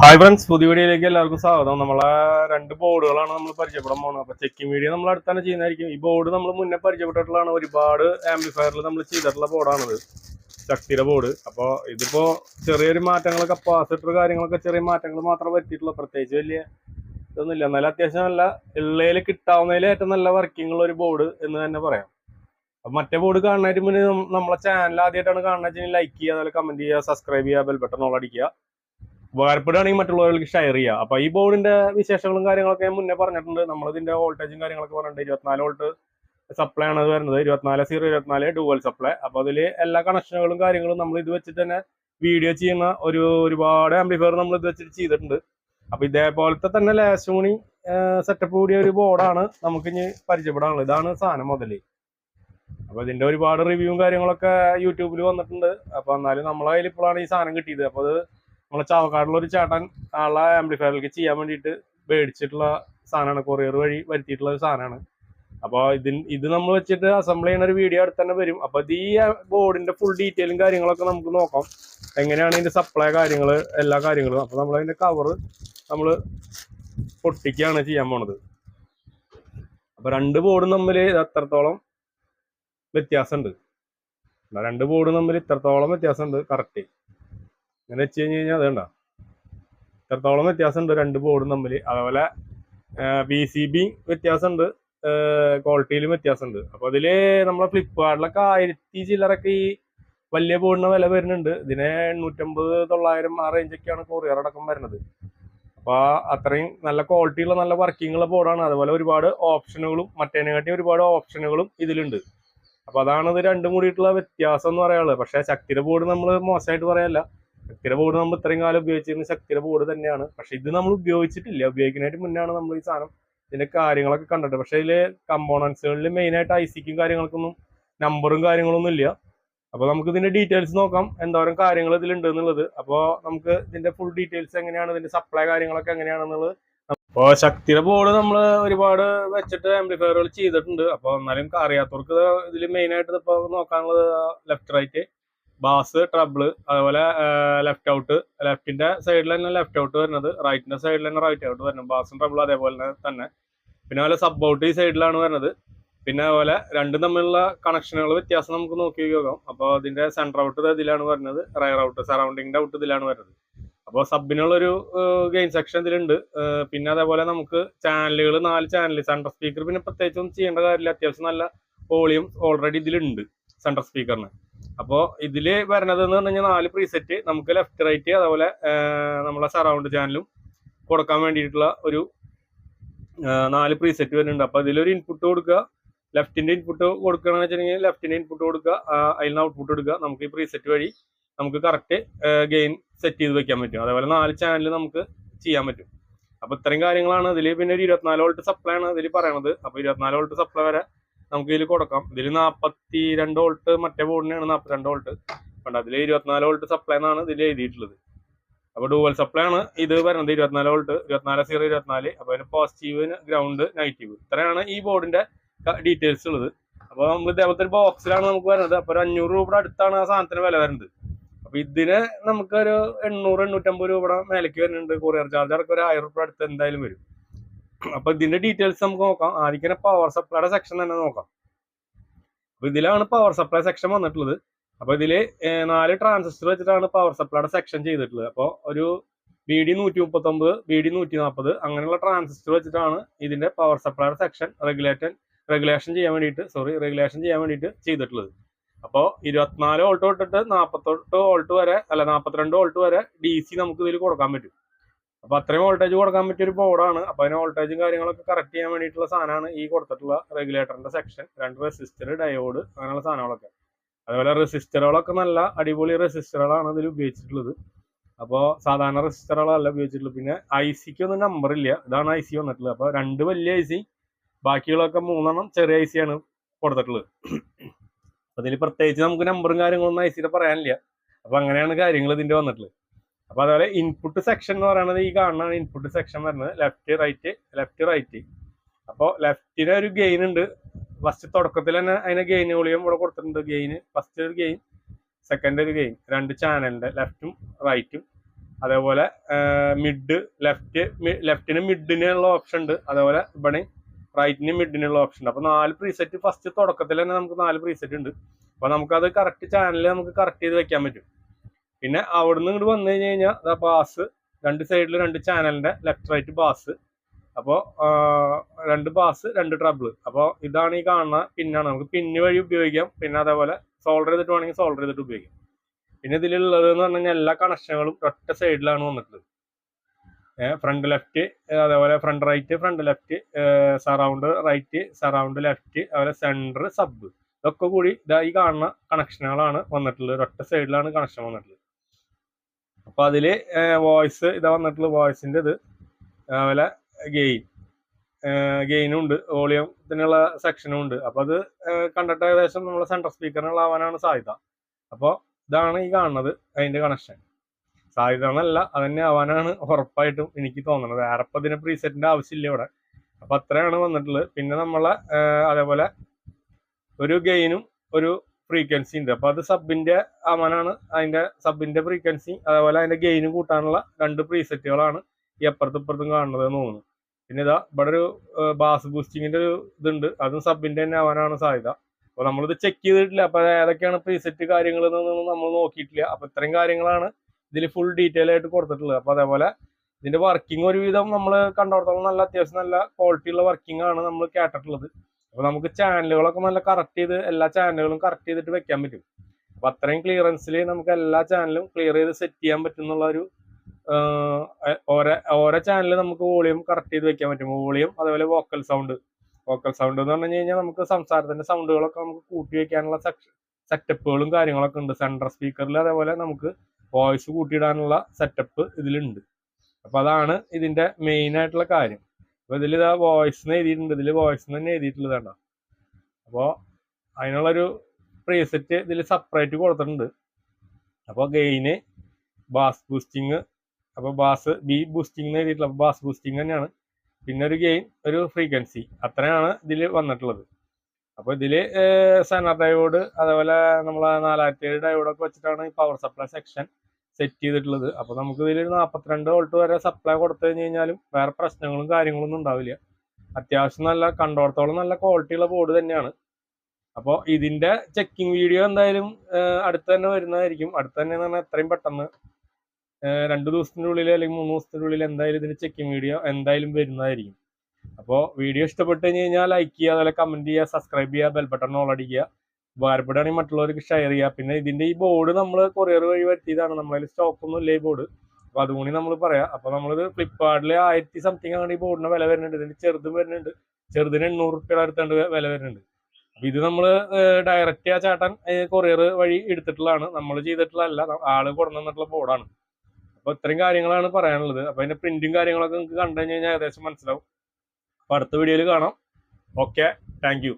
Hi friends പുതിയ വീഡിയോയിലേക്ക് എല്ലാവർക്കും സ്വാഗതം. നമ്മളെ രണ്ട് ബോർഡുകളാണ് നമ്മൾ പരിചയപ്പെടാൻ പോകുന്നത് അപ്പൊ ചെക്കിംഗ് വീഡിയോ നമ്മൾ അടുത്താണ് ചെയ്യുന്നതായിരിക്കും. ഈ ബോർഡ് നമ്മൾ മുന്നേ പരിചയപ്പെട്ടിട്ടുള്ളതാണ്. ഒരുപാട് ആംപ്ലിഫയറിൽ നമ്മൾ ചെയ്തിട്ടുള്ള ബോർഡാണിത്. ശക്തിയുടെ ബോർഡ്. അപ്പോൾ ഇതിപ്പോ ചെറിയൊരു മാറ്റങ്ങൾ കപ്പാസിറ്റർ കാര്യങ്ങളൊക്കെ ചെറിയ മാറ്റങ്ങൾ മാത്രം പറ്റിയിട്ടുള്ളൂ പ്രത്യേകിച്ച് വലിയ ഇതൊന്നുമില്ല. എന്നാലും അത്യാവശ്യം നല്ല ഉള്ളയിൽ കിട്ടാവുന്നതിൽ ഏറ്റവും നല്ല വർക്കിംഗ് ഉള്ള ഒരു ബോർഡ് എന്ന് തന്നെ പറയാം. അപ്പൊ മറ്റേ ബോർഡ് കാണുന്നതിന് മുന്നേ നമ്മളെ ചാനൽ ആദ്യമായിട്ടാണ് കാണുന്നത്. ലൈക്ക് ചെയ്യുക അതുപോലെ കമന്റ് ചെയ്യുക സബ്സ്ക്രൈബ് ചെയ്യുക ബെൽ ബട്ടൺ ഓൾ അടിക്കുക. ഉപകാരപ്പെടുകയാണെങ്കിൽ മറ്റുള്ളവർക്ക് ഷെയർ ചെയ്യുക. അപ്പൊ ഈ ബോർഡിന്റെ വിശേഷങ്ങളും കാര്യങ്ങളൊക്കെ ഞാൻ മുന്നേ പറഞ്ഞിട്ടുണ്ട്. നമ്മൾ ഇതിന്റെ വോൾട്ടേജും കാര്യങ്ങളൊക്കെ പറഞ്ഞിട്ടുണ്ട്. ഇരുപത്തിനാല് വോൾട്ട് സപ്ലൈ ആണ് വരുന്നത്. ഇരുപത്തിനാല് സീറോ ഇരുപത്തിനാല് ഡുവൽ സപ്ലൈ അപ്പൊ അതിൽ എല്ലാ കണക്ഷനുകളും കാര്യങ്ങളും നമ്മൾ ഇത് വെച്ചിട്ട് തന്നെ വീഡിയോ ചെയ്യുന്ന ഒരു ഒരുപാട് ആംപ്ലിഫയർ നമ്മൾ ഇത് വെച്ചിട്ട് ചെയ്തിട്ടുണ്ട്. അപ്പൊ ഇതേപോലത്തെ തന്നെ ലാസ്റ്റ് സെറ്റപ്പ് കൂടിയ ഒരു ബോർഡാണ് നമുക്ക് ഇനി പരിചയപ്പെടാനുള്ളത്. ഇതാണ് സാധനം മുതൽ. അപ്പൊ ഇതിന്റെ ഒരുപാട് റിവ്യൂവും കാര്യങ്ങളൊക്കെ യൂട്യൂബിൽ വന്നിട്ടുണ്ട്. അപ്പൊ എന്നാലും നമ്മളെ ഇപ്പോഴാണ് ഈ സാധനം കിട്ടിയത്. അപ്പൊ അത് നമ്മളെ ചാവക്കാടുള്ള ഒരു ചേട്ടൻ ആളെ ആംപ്ലിഫയറിലേക്ക് ചെയ്യാൻ വേണ്ടിയിട്ട് മേടിച്ചിട്ടുള്ള സാധനമാണ്. കൊറിയർ വഴി വരുത്തിയിട്ടുള്ള ഒരു സാധനമാണ്. അപ്പോൾ ഇതിൻ ഇത് നമ്മൾ വെച്ചിട്ട് അസംബിൾ ചെയ്യുന്ന ഒരു വീഡിയോ അടുത്ത് തന്നെ വരും. അപ്പോൾ ഈ ബോർഡിന്റെ ഫുൾ ഡീറ്റെയിലും കാര്യങ്ങളൊക്കെ നമുക്ക് നോക്കാം. എങ്ങനെയാണ് ഇതിന്റെ സപ്ലൈ കാര്യങ്ങൾ എല്ലാ കാര്യങ്ങളും. അപ്പോൾ നമ്മൾ അതിന്റെ കവർ നമ്മൾ പൊട്ടിക്കുകയാണ് ചെയ്യാൻ പോണത്. അപ്പോൾ രണ്ട് ബോർഡും തമ്മിൽ എത്രത്തോളം വ്യത്യാസമുണ്ട്. രണ്ട് ബോർഡും തമ്മിൽ ഇത്രത്തോളം വ്യത്യാസമുണ്ട്. കറക്റ്റ് ഇങ്ങനെ വെച്ച് കഴിഞ്ഞ് കഴിഞ്ഞാൽ അതുണ്ട. ഇത്രത്തോളം വ്യത്യാസമുണ്ട് രണ്ട് ബോർഡും തമ്മിൽ അതേപോലെ ബി സി ബി വ്യത്യാസമുണ്ട് ക്വാളിറ്റിയിലും വ്യത്യാസമുണ്ട്. അപ്പോൾ അതിൽ നമ്മളെ ഫ്ലിപ്കാർട്ടിലൊക്കെ ആയിരത്തി ചില്ലറൊക്കെ ഈ വലിയ ബോർഡിന് വില വരുന്നുണ്ട്. ഇതിന് എണ്ണൂറ്റമ്പത് തൊള്ളായിരം ആ റേഞ്ചൊക്കെയാണ് കൊറിയർ അടക്കം വരുന്നത്. അപ്പോൾ അത്രയും നല്ല ക്വാളിറ്റിയുള്ള നല്ല വർക്കിംഗ് ഉള്ള ബോർഡാണ് അതുപോലെ ഒരുപാട് ഓപ്ഷനുകളും മറ്റേനെക്കാട്ടി ഒരുപാട് ഓപ്ഷനുകളും ഇതിലുണ്ട്. അപ്പൊ അതാണ് ഇത് രണ്ടും കൂടിയിട്ടുള്ള വ്യത്യാസം എന്ന് പറയാനുള്ളത്. പക്ഷേ ശക്തിയുടെ ബോർഡ് നമ്മൾ മോശമായിട്ട് പറയല്ല. ശക്തിയുടെ ബോർഡ് നമ്മൾ ഇത്രയും കാലം ഉപയോഗിച്ചിരുന്ന ശക്തിയുടെ ബോർഡ് തന്നെയാണ്. പക്ഷെ ഇത് നമ്മൾ ഉപയോഗിച്ചിട്ടില്ല. ഉപയോഗിക്കുന്നതിന് മുന്നാണ് നമ്മൾ ഈ സാധനം ഇതിന്റെ കാര്യങ്ങളൊക്കെ കണ്ടിട്ട്. പക്ഷെ ഇതിലെ കമ്പോണൻസുകളിൽ മെയിൻ ആയിട്ട് സിക്കും കാര്യങ്ങൾക്കൊന്നും നമ്പറും കാര്യങ്ങളൊന്നും ഇല്ല. അപ്പൊ നമുക്ക് ഇതിന്റെ ഡീറ്റെയിൽസ് നോക്കാം. എന്തോരം കാര്യങ്ങൾ ഇതിലുണ്ട് എന്നുള്ളത്. അപ്പോൾ നമുക്ക് ഇതിന്റെ ഫുൾ ഡീറ്റെയിൽസ് എങ്ങനെയാണ്? ഇതിന്റെ സപ്ലൈ കാര്യങ്ങളൊക്കെ എങ്ങനെയാണെന്നുള്ളത് അപ്പോൾ ശക്തിയുടെ ബോർഡ് നമ്മൾ ഒരുപാട് വെച്ചിട്ട് ആംപ്ലിഫയറുകൾ ചെയ്തിട്ടുണ്ട്. അപ്പോൾ എന്നാലും അറിയാത്തവർക്ക് ഇതിൽ മെയിൻ ആയിട്ട് ഇപ്പോൾ നോക്കാനുള്ളത് ലെഫ്റ്റ് റൈറ്റ് ബാസ് ട്രബിൾ അതുപോലെ ലെഫ്റ്റ് ഔട്ട് ലെഫ്റ്റിന്റെ സൈഡിൽ തന്നെ ലെഫ്റ്റ് ഔട്ട് വരുന്നത്. റൈറ്റിന്റെ സൈഡിൽ തന്നെ റൈറ്റ് ഔട്ട് വരുന്നത്. ബാസും ട്രബിൾ അതേപോലെ തന്നെ പിന്നെ അതുപോലെ സബ് ഔട്ട് ഈ സൈഡിലാണ് വരുന്നത്. പിന്നെ അതുപോലെ രണ്ടും തമ്മിലുള്ള കണക്ഷനുകൾ വ്യത്യാസം നമുക്ക് നോക്കി നോക്കാം. അപ്പോൾ അതിന്റെ സെന്റർ ഔട്ട് ഇതിലാണ് വരുന്നത്. റയർ ഔട്ട് സറൗണ്ടിങ്ങിന്റെ ഔട്ട് ഇതിലാണ് വരുന്നത്. അപ്പോൾ സബിനുള്ളൊരു ഗെയിം സെക്ഷൻ ഇതിലുണ്ട്. പിന്നെ അതേപോലെ നമുക്ക് ചാനലുകൾ നാല് ചാനൽ സെൻട്രൽ സ്പീക്കർ പിന്നെ പ്രത്യേകിച്ച് ഒന്നും ചെയ്യേണ്ട കാര്യമില്ല. അത്യാവശ്യം നല്ല വോളിയം ഓൾറെഡി ഇതിലുണ്ട് സെൻട്രൽ സ്പീക്കറിന് അപ്പോൾ ഇതിൽ വരണത് എന്ന് പറഞ്ഞു കഴിഞ്ഞാൽ നാല് പ്രീസെറ്റ് നമുക്ക് ലെഫ്റ്റ് റൈറ്റ് അതുപോലെ നമ്മളെ സറൗണ്ട് ചാനലും കൊടുക്കാൻ വേണ്ടിയിട്ടുള്ള ഒരു നാല് പ്രീസെറ്റ് വരുന്നുണ്ട്. അപ്പോൾ ഇതിലൊരു ഇൻപുട്ട് കൊടുക്കുക. ലെഫ്റ്റിന്റെ ഇൻപുട്ട് കൊടുക്കുകയാണെന്ന് വെച്ചിട്ടുണ്ടെങ്കിൽ ലെഫ്റ്റിന്റെ ഇൻപുട്ട് കൊടുക്കുക. അതിൽ നിന്ന് ഔട്ട്പുട്ട് എടുക്കുക. നമുക്ക് ഈ പ്രീസെറ്റ് വഴി നമുക്ക് കറക്റ്റ് ഗെയിൻ സെറ്റ് ചെയ്ത് വെക്കാൻ പറ്റും. അതേപോലെ നാല് ചാനൽ നമുക്ക് ചെയ്യാൻ പറ്റും. അപ്പോൾ ഇത്രയും കാര്യങ്ങളാണ് ഇതിൽ പിന്നെ ഒരു ഇരുപത്തിനാല് വോൾട്ട് സപ്ലൈ ആണ് ഇതിൽ പറയണത്. അപ്പോൾ ഇരുപത്തിനാല് വോൾട്ട് സപ്ലൈ വരെ നമുക്ക് ഇതിൽ കൊടുക്കാം. ഇതിൽ നാൽപ്പത്തി രണ്ട് വോൾട്ട് മറ്റേ ബോർഡിനാണ് നാൽപ്പത്തിരണ്ട് വോൾട്ട്. കണ്ട അതിൽ ഇരുപത്തിനാല് വോൾട്ട് സപ്ലൈ എന്നാണ് ഇതിൽ എഴുതിയിട്ടുള്ളത്. അപ്പൊ ഡുവൽ സപ്ലൈ ആണ് ഇത് വരുന്നത് ഇരുപത്തിനാല് വോൾട്ട് ഇരുപത്തിനാല് സീറോ ഇരുപത്തിനാല്. അപ്പൊ അതിന് പോസിറ്റീവ് ഗ്രൗണ്ട് നെഗറ്റീവ് ഇത്രയാണ് ഈ ബോർഡിന്റെ ഡീറ്റെയിൽസ് ഉള്ളത്. അപ്പൊ നമ്മൾ ഇതേപോലത്തെ ഒരു ബോക്സിലാണ് നമുക്ക് വരുന്നത്. അപ്പൊ ഒരു അഞ്ഞൂറ് രൂപയുടെ അടുത്താണ് ആ സാധനത്തിന് വില വരുന്നത്. അപ്പൊ ഇതിന് നമുക്കൊരു എണ്ണൂറ് എണ്ണൂറ്റമ്പത് രൂപയുടെ മേലേക്ക് വരുന്നുണ്ട്. കൊറിയർ ചാർജ് അടക്കം ഒരു ആയിരം രൂപ അടുത്ത് എന്തായാലും വരും. അപ്പൊ ഇതിന്റെ ഡീറ്റെയിൽസ് നമുക്ക് നോക്കാം. ആദ്യം പവർ സപ്ലൈയുടെ സെക്ഷൻ തന്നെ നോക്കാം. അപ്പൊ ഇതിലാണ് പവർ സപ്ലൈ സെക്ഷൻ വന്നിട്ടുള്ളത്. അപ്പൊ ഇതിൽ നാല് ട്രാൻസിസ്റ്റർ വെച്ചിട്ടാണ് പവർ സപ്ലൈയുടെ സെക്ഷൻ ചെയ്തിട്ടുള്ളത്. അപ്പോൾ ഒരു ബി ഡി നൂറ്റി മുപ്പത്തി ഒമ്പത് ബി ഡി നൂറ്റി നാൽപ്പത് അങ്ങനെയുള്ള ട്രാൻസിസ്റ്റർ വെച്ചിട്ടാണ് ഇതിന്റെ പവർ സപ്ലൈയുടെ സെക്ഷൻ റെഗുലേറ്റൻ റെഗുലേഷൻ ചെയ്യാൻ വേണ്ടിയിട്ട് സോറി റെഗുലേഷൻ ചെയ്യാൻ വേണ്ടിയിട്ട് ചെയ്തിട്ടുള്ളത്. അപ്പോൾ ഇരുപത്തിനാല് വോൾട്ട് തൊട്ടിട്ട് നാൽപ്പത്തെട്ട് വോൾട്ട് വരെ അല്ല നാൽപ്പത്തിരണ്ട് വോൾട്ട് വരെ ഡി സി നമുക്ക് ഇതിൽ കൊടുക്കാൻ പറ്റും. അപ്പൊ അത്രയും വോൾട്ടേജ് കൊടുക്കാൻ പറ്റിയ ഒരു ബോർഡാണ് അപ്പൊ അതിന് വോൾട്ടേജും കാര്യങ്ങളൊക്കെ കറക്റ്റ് ചെയ്യാൻ വേണ്ടിയിട്ടുള്ള സാധനമാണ് ഈ കൊടുത്തിട്ടുള്ള റെഗുലേറ്ററിന്റെ സെക്ഷൻ രണ്ട് റെസിസ്റ്റർ ഡയോഡ് അങ്ങനെയുള്ള സാധനങ്ങളൊക്കെ. അതുപോലെ റെസിസ്റ്ററുകളൊക്കെ നല്ല അടിപൊളി റെസിസ്റ്ററുകളാണ് ഇതിൽ ഉപയോഗിച്ചിട്ടുള്ളത്. അപ്പോൾ സാധാരണ റെസിസ്റ്ററുകളല്ല ഉപയോഗിച്ചിട്ടുള്ളത്. പിന്നെ ഐ സിക്ക് ഒന്നും നമ്പർ ഇല്ല. ഇതാണ് ഐ സി വന്നിട്ടുള്ളത്. അപ്പോൾ രണ്ട് വലിയ ഐ സി ബാക്കിയുള്ളതൊക്കെ മൂന്നെണ്ണം ചെറിയ ഐ സി ആണ് കൊടുത്തിട്ടുള്ളത്. അതിൽ പ്രത്യേകിച്ച് നമുക്ക് നമ്പറും കാര്യങ്ങളൊന്നും ഐ സിയുടെ പറയാനില്ല. അപ്പോൾ അങ്ങനെയാണ് കാര്യങ്ങൾ ഇതിന്റെ വന്നിട്ടുള്ളത്. അപ്പൊ അതുപോലെ ഇൻപുട്ട് സെക്ഷൻ എന്ന് പറയുന്നത് ഈ കാണുന്നതാണ് ഇൻപുട്ട് സെക്ഷൻ വരുന്നത് ലെഫ്റ്റ് റൈറ്റ് ലെഫ്റ്റ് റൈറ്റ് അപ്പോൾ ലെഫ്റ്റിന് ഒരു ഗെയിൻ ഉണ്ട്. ഫസ്റ്റ് തുടക്കത്തിൽ തന്നെ അതിന് ഗെയിൻ വോളിയം ഇവിടെ കൊടുത്തിട്ടുണ്ട്. ഗെയിൻ ഫസ്റ്റ് ഒരു ഗെയിൻ സെക്കൻഡ് ഒരു ഗെയിൻ രണ്ട് ചാനലിന്റെ ലെഫ്റ്റും റൈറ്റും അതേപോലെ മിഡ് ലെഫ്റ്റ് ലെഫ്റ്റിന് മിഡിനുള്ള ഓപ്ഷൻ ഉണ്ട്. അതേപോലെ ഇവിടെ റൈറ്റിന് മിഡിനുള്ള ഓപ്ഷൻ ഉണ്ട്. അപ്പൊ നാല് പ്രീസെറ്റ് ഫസ്റ്റ് തുടക്കത്തിൽ തന്നെ നമുക്ക് നാല് പ്രീസെറ്റ് ഉണ്ട്. അപ്പൊ നമുക്കത് കറക്റ്റ് ചാനലിൽ നമുക്ക് കറക്റ്റ് ചെയ്ത് വെക്കാൻ പറ്റും. പിന്നെ അവിടുന്ന് ഇങ്ങോട്ട് വന്നു കഴിഞ്ഞ് കഴിഞ്ഞാൽ അതാ ബാസ് രണ്ട് സൈഡിൽ രണ്ട് ചാനലിന്റെ ലെഫ്റ്റ് റൈറ്റ് ബാസ് അപ്പോൾ രണ്ട് ബാസ് രണ്ട് ട്രബിൾ അപ്പോൾ ഇതാണ് ഈ കാണുന്ന പിന്നാണ്. നമുക്ക് പിന്ന് വഴി ഉപയോഗിക്കാം. പിന്നെ അതേപോലെ സോൾഡർ ചെയ്തിട്ട് വേണമെങ്കിൽ സോൾഡർ ചെയ്തിട്ട് ഉപയോഗിക്കാം. പിന്നെ ഇതിലുള്ളത് എന്ന് പറഞ്ഞു കഴിഞ്ഞാൽ എല്ലാ കണക്ഷനുകളും ഒറ്റ സൈഡിലാണ് വന്നിട്ടുള്ളത്. ഫ്രണ്ട് ലെഫ്റ്റ് അതേപോലെ front right front left surround right surround left അതുപോലെ സെന്റർ സബ് ഇതൊക്കെ കൂടി ഇതായി കാണുന്ന കണക്ഷനുകളാണ് വന്നിട്ടുള്ളത്. ഒറ്റ സൈഡിലാണ് കണക്ഷൻ വന്നിട്ടുള്ളത്. അപ്പൊ അതിൽ വോയിസ് ഇതാ വന്നിട്ടുള്ള വോയിസിന്റെ ഇത് അതുപോലെ ഗെയിൻ ഗെയിനും ഉണ്ട് വോളിയം ഇതിനുള്ള സെക്ഷനും ഉണ്ട്. അപ്പോൾ അത് കണ്ടിട്ട് ഏകദേശം നമ്മളെ സെൻട്രൽ സ്പീക്കറിനുള്ളാവാനാണ് സാധ്യത. അപ്പോൾ ഇതാണ് ഈ കാണുന്നത് അതിന്റെ കണക്ഷൻ സാധ്യത എന്നല്ല അതന്നെ ആവാനാണ് ഉറപ്പായിട്ടും എനിക്ക് തോന്നുന്നത്. വേറെ ഇപ്പൊ ഇതിന് പ്രീസെറ്റിന്റെ ആവശ്യമില്ല ഇവിടെ. അപ്പൊ അത്രയാണ് വന്നിട്ടുള്ളത്. പിന്നെ നമ്മളെ അതേപോലെ ഒരു ഗെയിനും ഒരു ഫ്രീക്വൻസി ഉണ്ട്. അപ്പൊ അത് സബിന്റെ അവനാണ്. അതിന്റെ സബിന്റെ ഫ്രീക്വൻസി അതേപോലെ അതിന്റെ ഗെയിനും കൂട്ടാനുള്ള രണ്ട് പ്രീസെറ്റുകളാണ് ഈ അപ്പുറത്തും ഇപ്പുറത്തും കാണുന്നത് എന്ന് തോന്നുന്നു. പിന്നെ ഇതാ ഇവിടെ ഒരു ബാസ് ബൂസ്റ്റിങ്ങിന്റെ ഒരു ഇതുണ്ട്. അതും സബിന്റെ തന്നെ അവനാണ് സാധ്യത. അപ്പൊ നമ്മളിത് ചെക്ക് ചെയ്തിട്ടില്ല. അപ്പൊ ഏതൊക്കെയാണ് പ്രീസെറ്റ് കാര്യങ്ങൾ എന്നൊന്നും നമ്മൾ നോക്കിയിട്ടില്ല. അപ്പൊ ഇത്രയും കാര്യങ്ങളാണ് ഇതിൽ ഫുൾ ഡീറ്റെയിൽ ആയിട്ട് കൊടുത്തിട്ടുള്ളത്. അപ്പൊ അതേപോലെ ഇതിന്റെ വർക്കിംഗ് ഒരുവിധം നമ്മൾ കണ്ടോടത്തോളം നല്ല അത്യാവശ്യം നല്ല ക്വാളിറ്റി ഉള്ള വർക്കിംഗ് ആണ് നമ്മൾ കേട്ടിട്ടുള്ളത്. അപ്പൊ നമുക്ക് ചാനലുകളൊക്കെ നല്ല കറക്റ്റ് ചെയ്ത് എല്ലാ ചാനലുകളും കറക്റ്റ് ചെയ്തിട്ട് വെക്കാൻ പറ്റും. അപ്പൊ അത്രയും ക്ലിയറൻസിൽ നമുക്ക് എല്ലാ ചാനലും ക്ലിയർ ചെയ്ത് സെറ്റ് ചെയ്യാൻ പറ്റും എന്നുള്ള ഒരു ഓരോ ഓരോ ചാനലിൽ നമുക്ക് വോളിയം കറക്റ്റ് ചെയ്ത് വെക്കാൻ പറ്റും. വോളിയം അതേപോലെ വോക്കൽ സൗണ്ട് വോക്കൽ സൗണ്ട് എന്ന് പറഞ്ഞു കഴിഞ്ഞാൽ നമുക്ക് സംസാരത്തിന്റെ സൗണ്ടുകളൊക്കെ നമുക്ക് കൂട്ടി വെക്കാനുള്ള സെറ്റപ്പുകളും കാര്യങ്ങളൊക്കെ ഉണ്ട്. സെൻട്രൽ സ്പീക്കറിൽ അതേപോലെ നമുക്ക് വോയിസ് കൂട്ടിയിടാനുള്ള സെറ്റപ്പ് ഇതിലുണ്ട്. അപ്പൊ അതാണ് ഇതിന്റെ മെയിൻ ആയിട്ടുള്ള കാര്യം. അപ്പൊ ഇതിൽ ഇതാ വോയിസ് എഴുതിയിട്ടുണ്ട്. ഇതിൽ വോയിസ് തന്നെ എഴുതിയിട്ടുള്ളത് കണ്ടോ അപ്പോൾ അതിനുള്ളൊരു പ്രീസെറ്റ് ഇതിൽ സെപ്പറേറ്റ് കൊടുത്തിട്ടുണ്ട്. അപ്പോൾ ഗെയിന് ബാസ് ബൂസ്റ്റിങ് അപ്പോൾ ബാസ് ബി ബൂസ്റ്റിംഗ് എഴുതിയിട്ടുള്ള ബാസ് ബൂസ്റ്റിംഗ് തന്നെയാണ്. പിന്നെ ഒരു ഗെയിൻ ഒരു ഫ്രീക്വൻസി അത്രയാണ് ഇതിൽ വന്നിട്ടുള്ളത്. അപ്പോൾ ഇതിൽ സെനർ ഡയോഡ് അതേപോലെ നമ്മളെ നാലായിരത്തി ഏഴ് ഡയോഡൊക്കെ വെച്ചിട്ടാണ് ഈ പവർ സപ്ലൈ സെക്ഷൻ സെറ്റ് ചെയ്തിട്ടുള്ളത്. അപ്പോൾ നമുക്ക് ഇതിൽ നാൽപ്പത്തിരണ്ട് വോൾട്ട് വരെ സപ്ലൈ കൊടുത്തു കഴിഞ്ഞ് കഴിഞ്ഞാലും വേറെ പ്രശ്നങ്ങളും കാര്യങ്ങളൊന്നും ഉണ്ടാവില്ല. അത്യാവശ്യം നല്ല കണ്ടോടത്തോളം നല്ല ക്വാളിറ്റിയുള്ള ബോർഡ് തന്നെയാണ്. അപ്പോൾ ഇതിന്റെ ചെക്കിംഗ് വീഡിയോ എന്തായാലും അടുത്ത് തന്നെ വരുന്നതായിരിക്കും. അടുത്ത് തന്നെ എന്ന് പറഞ്ഞാൽ എത്രയും പെട്ടെന്ന് രണ്ട് ദിവസത്തിന്റെ ഉള്ളിൽ അല്ലെങ്കിൽ മൂന്ന് ദിവസത്തിന്റെ ഉള്ളിൽ എന്തായാലും ഇതിന്റെ ചെക്കിംഗ് വീഡിയോ എന്തായാലും വരുന്നതായിരിക്കും. അപ്പോൾ വീഡിയോ ഇഷ്ടപ്പെട്ട് കഴിഞ്ഞ് കഴിഞ്ഞാൽ ലൈക്ക് ചെയ്യുക അതുപോലെ കമന്റ് ചെയ്യുക സബ്സ്ക്രൈബ് ചെയ്യുക ബെൽ ബട്ടൺ ഓൾ അടിക്കുക. ഉപകാരപ്പെടുകയാണെങ്കിൽ മറ്റുള്ളവർക്ക് ഷെയർ ചെയ്യുക പിന്നെ ഇതിന്റെ ഈ ബോർഡ് നമ്മൾ കൊറിയർ വഴി വരുത്തിയതാണ്. നമ്മളതിൽ സ്റ്റോക്കൊന്നും ഇല്ല ഈ ബോർഡ് അപ്പൊ അതുകൂടി നമ്മൾ പറയാം. അപ്പൊ നമ്മളിത് ഫ്ലിപ്കാർട്ടിൽ ആയിരത്തി സംതിങ് ആണ് ഈ ബോർഡിന് വില വരുന്നുണ്ട്. ഇതിന്റെ ചെറുതും വരുന്നുണ്ട്. ചെറുതിന് എണ്ണൂറ് റുപ്യയുടെ അടുത്തുണ്ട് വില വരുന്നുണ്ട്. അപ്പൊ ഇത് നമ്മൾ ഡയറക്റ്റ് ആ ചാട്ടൻ കൊറിയർ വഴി എടുത്തിട്ടുള്ളതാണ്. നമ്മൾ ചെയ്തിട്ടുള്ളതല്ല. ആൾ കൊണ്ടുവന്നിട്ടുള്ള ബോർഡാണ് അപ്പൊ ഇത്രയും കാര്യങ്ങളാണ് പറയാനുള്ളത്. അപ്പൊ അതിന്റെ പ്രിന്റും കാര്യങ്ങളൊക്കെ നിങ്ങൾക്ക് കണ്ടു കഴിഞ്ഞാൽ ഏകദേശം മനസ്സിലാവും. അപ്പൊ അടുത്ത വീഡിയോയിൽ കാണാം. Okay thank